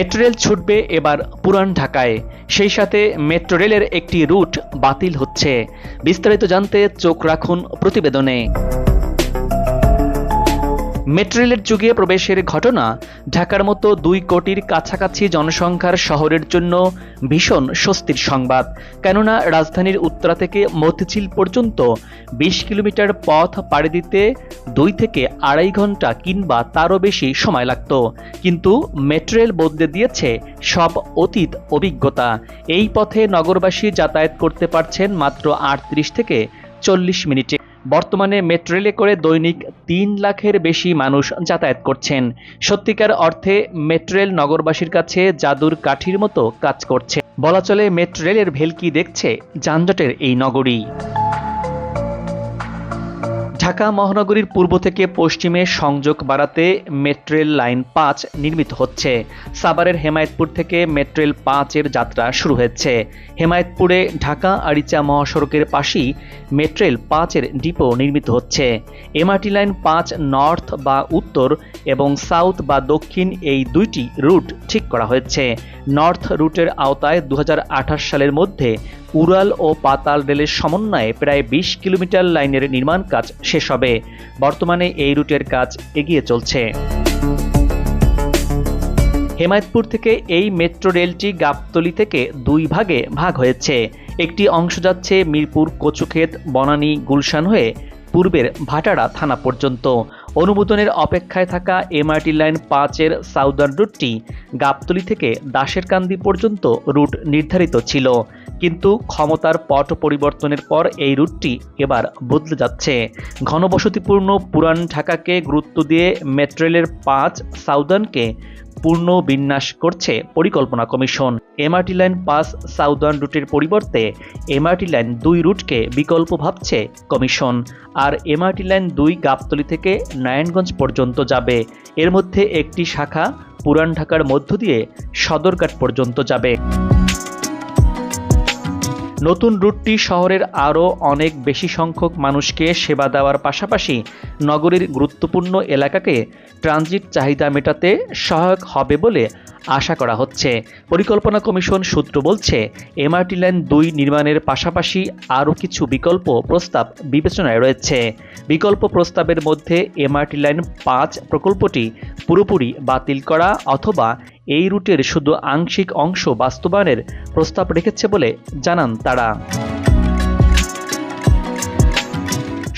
Metro rail ছুটবে এবার পুরান ঢাকায়। সেই সাথে মেট্রো রেলের একটি রুট বাতিল হচ্ছে। বিস্তারিত জানতে চোখ রাখুন প্রতিবেদনে। মেট্রো রেলের যুগে প্রবেশের ঘটনা ঢাকার মতো দুই কোটির কাছাকাছি জনসংখ্যার শহরের জন্য ভীষণ স্বস্তির সংবাদ। কেননা রাজধানীর উত্তরা থেকে মতিঝিল পর্যন্ত বিশ কিলোমিটার পথ পাড়ি দিতে দুই থেকে আড়াই ঘণ্টা কিংবা তারও বেশি সময় লাগত। কিন্তু মেট্রেল বদলে দিয়েছে সব অতীত অভিজ্ঞতা। এই পথে নগরবাসী যাতায়াত করতে পারছেন মাত্র আটত্রিশ থেকে চল্লিশ মিনিটে। বর্তমানে মেট্রো রেলে করে দৈনিক তিন লাখের বেশি মানুষ যাতায়াত করছেন। সত্যিকার অর্থে মেট্রো রেল নগরবাসীর কাছে জাদুর কাঠির মতো কাজ করছে। বলা চলে মেট্রো রেলের ভেলকি দেখছে যানজটের এই নগরী। ঢাকা মহানগরীর পূর্ব থেকে পশ্চিমে সংযোগ বাড়াতে মেট্রেল লাইন পাঁচ নির্মিত হচ্ছে। সাভারের হেমায়তপুর থেকে মেট্রেল পাঁচের যাত্রা শুরু হয়েছে। হেমায়তপুরে ঢাকা আরিচা মহাসড়কের পাশেই মেট্রেল পাঁচের ডিপো নির্মিত হচ্ছে। এমআরটি লাইন পাঁচ নর্থ বা উত্তর এবং সাউথ বা দক্ষিণ এই দুইটি রুট ঠিক করা হয়েছে। নর্থ রুটের আওতায় দু হাজার আঠাশ সালের মধ্যে উড়াল ও পাতাল রেলের সমন্বয়ে প্রায় বিশ কিলোমিটার লাইনের নির্মাণ কাজ শেষ হবে। বর্তমানে এই রুটের কাজ এগিয়ে চলছে। হেমায়তপুর থেকে এই মেট্রো রেলটি গাবতলি থেকে দুই ভাগে ভাগ হয়েছে। একটি অংশ যাচ্ছে মিরপুর, কচুক্ষেত, বনানী, গুলশান হয়ে পূর্বের ভাটাড়া থানা পর্যন্ত। অনুমোদনের অপেক্ষায় থাকা এমআরটি লাইন পাঁচের সাউদার্ন রুটটি গাবতলি থেকে দাসেরকান্দি পর্যন্ত রুট নির্ধারিত ছিল। কিন্তু ক্ষমতার পট পরিবর্তনের পর এই রুটটি এবার বদলে যাচ্ছে। ঘনবসতিপূর্ণ পুরান ঢাকাকে গুরুত্ব দিয়ে মেট্রেলের পাঁচ সাউদার্নকে পূর্ণ বিন্যাস করছে পরিকল্পনা কমিশন। এমআরটি লাইন পাস সাউদার্ন রুটের পরিবর্তে এমআরটি লাইন দুই রুটকে বিকল্প ভাবছে কমিশন। আর এমআরটি লাইন দুই গাবতলি থেকে নারায়ণগঞ্জ পর্যন্ত যাবে। এর মধ্যে একটি শাখা পুরান ঢাকার মধ্য দিয়ে সদরঘাট পর্যন্ত যাবে। নতুন রুটটি শহরের আরও অনেক বেশি সংখ্যক মানুষকে সেবা দেওয়ার পাশাপাশি নগরীর গুরুত্বপূর্ণ এলাকাকে ট্রানজিট চাহিদা মেটাতে সহায়ক হবে বলে আশা করা হচ্ছে। পরিকল্পনা কমিশন সূত্র বলছে, এমআরটি লাইন দুই নির্মাণের পাশাপাশি আরও কিছু বিকল্প প্রস্তাব বিবেচনায় রয়েছে। বিকল্প প্রস্তাবের মধ্যে এমআরটি লাইন পাঁচ প্রকল্পটি পুরোপুরি বাতিল করা অথবা এই রুটের শুধু আংশিক অংশ বাস্তবায়নের প্রস্তাব রেখেছে বলে জানান তারা।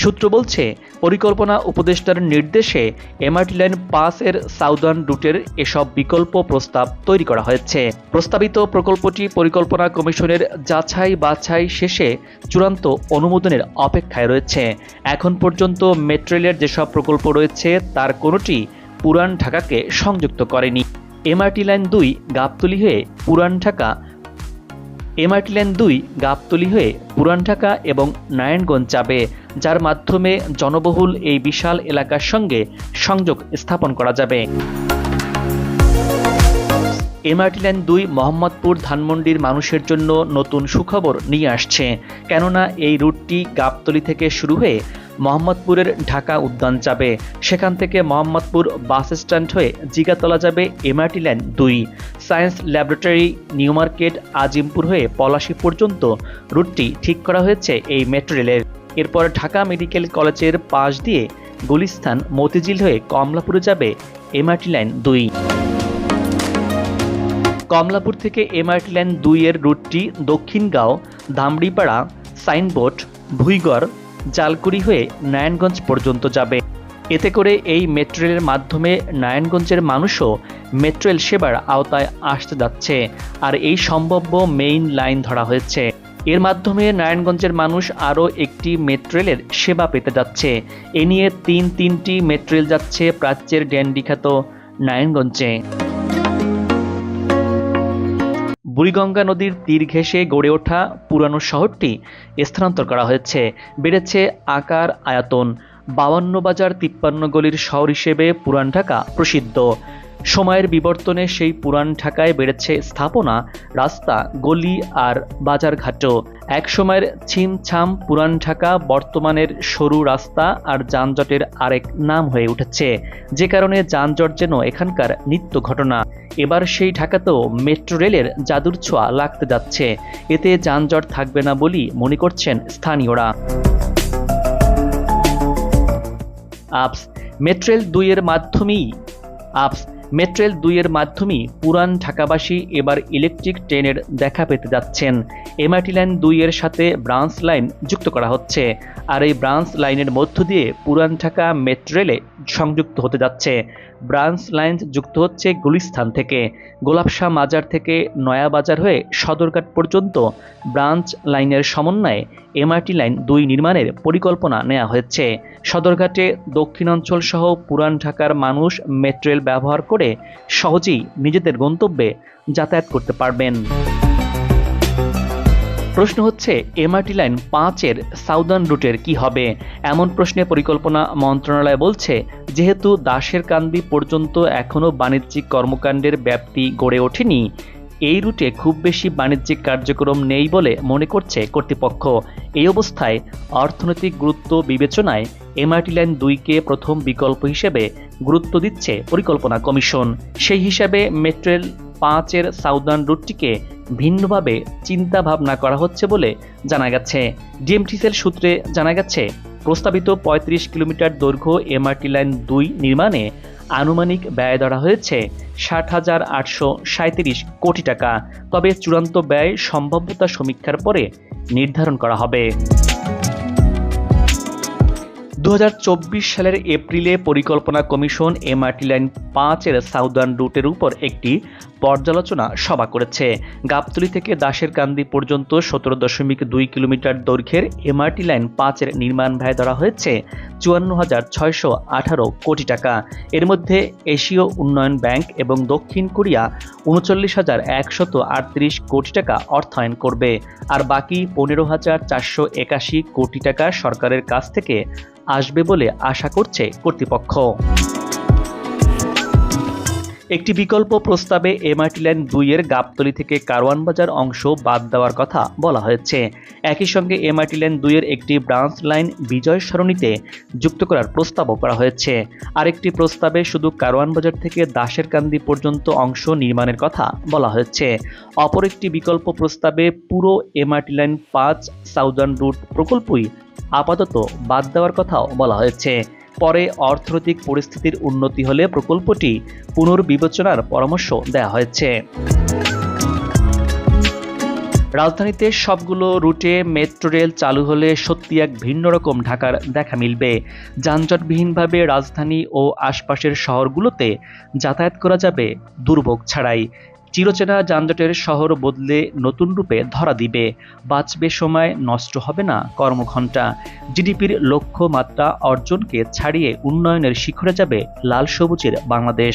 সূত্র বলছে, পরিকল্পনা উপদেষ্টার নির্দেশে এমআরটি লাইন পাস এর সাউদার্ন রুটের এসব বিকল্প প্রস্তাব তৈরি করা হয়েছে। প্রস্তাবিত প্রকল্পটি পরিকল্পনা কমিশনের যাচাই বাছাই শেষে চূড়ান্ত অনুমোদনের অপেক্ষায় রয়েছে। এখন পর্যন্ত মেট্রো রেলের যেসব প্রকল্প রয়েছে, তার কোনোটি পুরান ঢাকাকে সংযুক্ত করেনি। এমআরটি লাইন দুই গাবতলি হয়ে পুরান ঢাকা এমআরটি লাইন দুই গাবতলি হয়ে পুরান ঢাকা এবং নারায়ণগঞ্জ যাবে, যার মাধ্যমে জনবহুল এই বিশাল এলাকার সঙ্গে সংযোগ স্থাপন করা যাবে। এমআরটি লাইন দুই মোহাম্মদপুর ধানমন্ডির মানুষের জন্য নতুন সুখবর নিয়ে আসছে, কেননা এই রুটটি গাবতলি থেকে শুরু হয়ে মোহাম্মদপুরের ঢাকা উদ্যান যাবে। সেখান থেকে মোহাম্মদপুর বাস স্ট্যান্ড হয়ে জিগাতলা যাবে এমআরটি লাইন দুই। Science laboratory, new market, Azimpur হয়ে পলাশী পর্যন্ত রুটটি ঠিক করা হয়েছে এই মেট্রো রেলের। এরপর ঢাকা মেডিকেল কলেজের পাশ দিয়ে গুলিস্তান মতিঝিল হয়ে কমলাপুরে যাবে এমআরটি লাইন দুই। কমলাপুর থেকে এমআরটি লাইন দুই এর রুটটি দক্ষিণগাঁও ধামড়িপাড়া সাইনবোর্ড, ভুইগড় জালকুড়ি হয়ে নারায়ণগঞ্জ পর্যন্ত যাবে। এতে করে এই মেট্রো রেলের মাধ্যমে নারায়ণগঞ্জের মানুষও মেট্রো রেল সেবার আওতায় আসতে যাচ্ছে। আর এই সম্ভাব্য মেইন লাইন ধরা হয়েছে। এর মাধ্যমে নারায়ণগঞ্জের মানুষ আরও একটি মেট্রো রেলের সেবা পেতে যাচ্ছে। এ নিয়ে তিন তিনটি মেট্রো রেল যাচ্ছে প্রাচ্যের ড্যান্ডি খ্যাত নারায়ণগঞ্জে। বুড়িগঙ্গা নদীর তীর ঘেঁষে গড়ে ওঠা পুরানো শহরটি স্থানান্তর করা হয়েছে। বেড়েছে আকার, আয়তন। বাউান্ন বাজার তিপ্পান্ন গলির শহর হিসেবে পুরান ঢাকা প্রসিদ্ধ। সময়ের বিবর্তনে সেই পুরান ঢাকায় বেড়েছে স্থাপনা, রাস্তা, গলি আর বাজারঘাটও। এক সময়ের ছিমছাম পুরান ঢাকা বর্তমানের সরু রাস্তা আর যানজটের আরেক নাম হয়ে উঠেছে, যে কারণে যানজট যেন এখানকার নিত্য ঘটনা। এবার সেই ঢাকাতেও মেট্রো রেলের জাদুর ছোঁয়া লাগতে যাচ্ছে, এতে যানজট থাকবে না বলেই মনে করছেন স্থানীয়রা। আপস মেট্রেল দুইয়ের মাধ্যমেই। আপস মেট্রেল দুইয়ের মাধ্যমেই পুরান ঢাকাবাসী এবার ইলেকট্রিক ট্রেনের দেখা পেতে যাচ্ছেন। এমআরটি লাইন দুইয়ের সাথে ব্রাঞ্চ লাইন যুক্ত করা হচ্ছে। আর এই ব্রাঞ্চ লাইনের মধ্য দিয়ে পুরান ঢাকা মেট্রেলে সংযুক্ত হতে যাচ্ছে। ব্রাঞ্চ লাইন যুক্ত হচ্ছে গুলিস্থান থেকে। গোলাপশাহ মাজার থেকে নয়াবাজার হয়ে সদরঘাট পর্যন্ত ব্রাঞ্চ লাইনের সমন্বয়ে এমআরটি লাইন দুই নির্মাণের পরিকল্পনা নেওয়া হয়েছে। সদরঘাটে দক্ষিণাঞ্চল সহ পুরান ঢাকার মানুষ মেট্রেল ব্যবহার করে সহজেই নিজেদের গন্তব্যে যাতায়াত করতে পারবেন। প্রশ্ন হচ্ছে এমআরটি লাইন পাঁচের সাউদার্ন রুটের কি হবে? এমন প্রশ্নে পরিকল্পনা মন্ত্রণালয় বলছে, যেহেতু দাসের কান্দি পর্যন্ত এখনও বাণিজ্যিক কর্মকাণ্ডের ব্যাপ্তি গড়ে ওঠেনি, এই রুটে খুব বেশি বাণিজ্যিক কার্যক্রম নেই বলে মনে করছে কর্তৃপক্ষ। এই অবস্থায় অর্থনৈতিক গুরুত্ব বিবেচনায় এমআরটি লাইন দুইকে প্রথম বিকল্প হিসেবে গুরুত্ব দিচ্ছে পরিকল্পনা কমিশন। সেই হিসাবে মেট্রেল পাঁচের সাউদার্ন রুটটিকে ভিন্নভাবে চিন্তা ভাবনা করা হচ্ছে বলে জানা গেছে। ডিএমটিসিএল সূত্রে জানা গেছে, প্রস্তাবিত ৩৫ কিলোমিটার দৈর্ঘ্য এমআরটি লাইন দুই নির্মাণে আনুমানিক ব্যয় ধরা হয়েছে ষাট হাজার আটশো সাঁত্রিশ কোটি টাকা। তবে চূড়ান্ত ব্যয় সম্ভাব্যতা সমীক্ষার পরে নির্ধারণ করা হবে। দু হাজার চব্বিশ সালের এপ্রিলে পরিকল্পনা কমিশন এমআরটি লাইন পাঁচের সাউদার্ন রুটের উপর একটি পর্যালোচনা সভা করেছে। গাবতলী থেকে দাসের কান্দি পর্যন্ত সতেরো দশমিক দুই কিলোমিটার দৈর্ঘ্যের এমআরটি লাইন পাঁচের নির্মাণ ব্যয় ধরা হয়েছে চুয়ান্ন হাজার ছয়শো আঠারো কোটি টাকা। এর মধ্যে এশীয় উন্নয়ন ব্যাংক এবং দক্ষিণ কোরিয়া উনচল্লিশ হাজার একশত আটত্রিশ কোটি টাকা অর্থায়ন করবে। আর বাকি পনেরো হাজার চারশো একাশি কোটি টাকা সরকারের কাছ থেকে আসবে বলে আশা করছে কর্তৃপক্ষ। একটি বিকল্প প্রস্তাবে এমআরটি লাইন দুইয়ের গাবতলি থেকে কারওয়ান বাজার অংশ বাদ দেওয়ার কথা বলা হয়েছে। একই সঙ্গে এমআরটি লাইন দুইয়ের একটি ব্রাঞ্চ লাইন বিজয় সরণিতে যুক্ত করার প্রস্তাবও করা হয়েছে। আরেকটি প্রস্তাবে শুধু কারওয়ান বাজার থেকে দাসের কান্দি পর্যন্ত অংশ নির্মাণের কথা বলা হয়েছে। অপর একটি বিকল্প প্রস্তাবে পুরো এমআরটি লাইন পাঁচ সাউদার্ন রুট প্রকল্পই আপাতত বাদ দেওয়ার কথাও বলা হয়েছে। পরে অর্থনৈতিক পরিস্থিতির উন্নতি হলে প্রকল্পটি পুনর্বিবেচনার পরামর্শ দেওয়া হয়েছে। রাজধানীতে সবগুলো রুটে মেট্রো রেল চালু হলে সত্যি এক ভিন্ন রকম ঢাকার দেখা মিলবে। যানজটবিহীনভাবে রাজধানী ও আশপাশের শহরগুলোতে যাতায়াত করা যাবে দুর্ভোগ ছাড়াই। চিরচেনা যানজটের শহর বদলে নতুন রূপে ধরা দিবে। বাঁচবে সময়, নষ্ট হবে না কর্মঘণ্টা। জিডিপির লক্ষ্যমাত্রা অর্জনকে ছাড়িয়ে উন্নয়নের শিখরে যাবে লাল সবুজের বাংলাদেশ।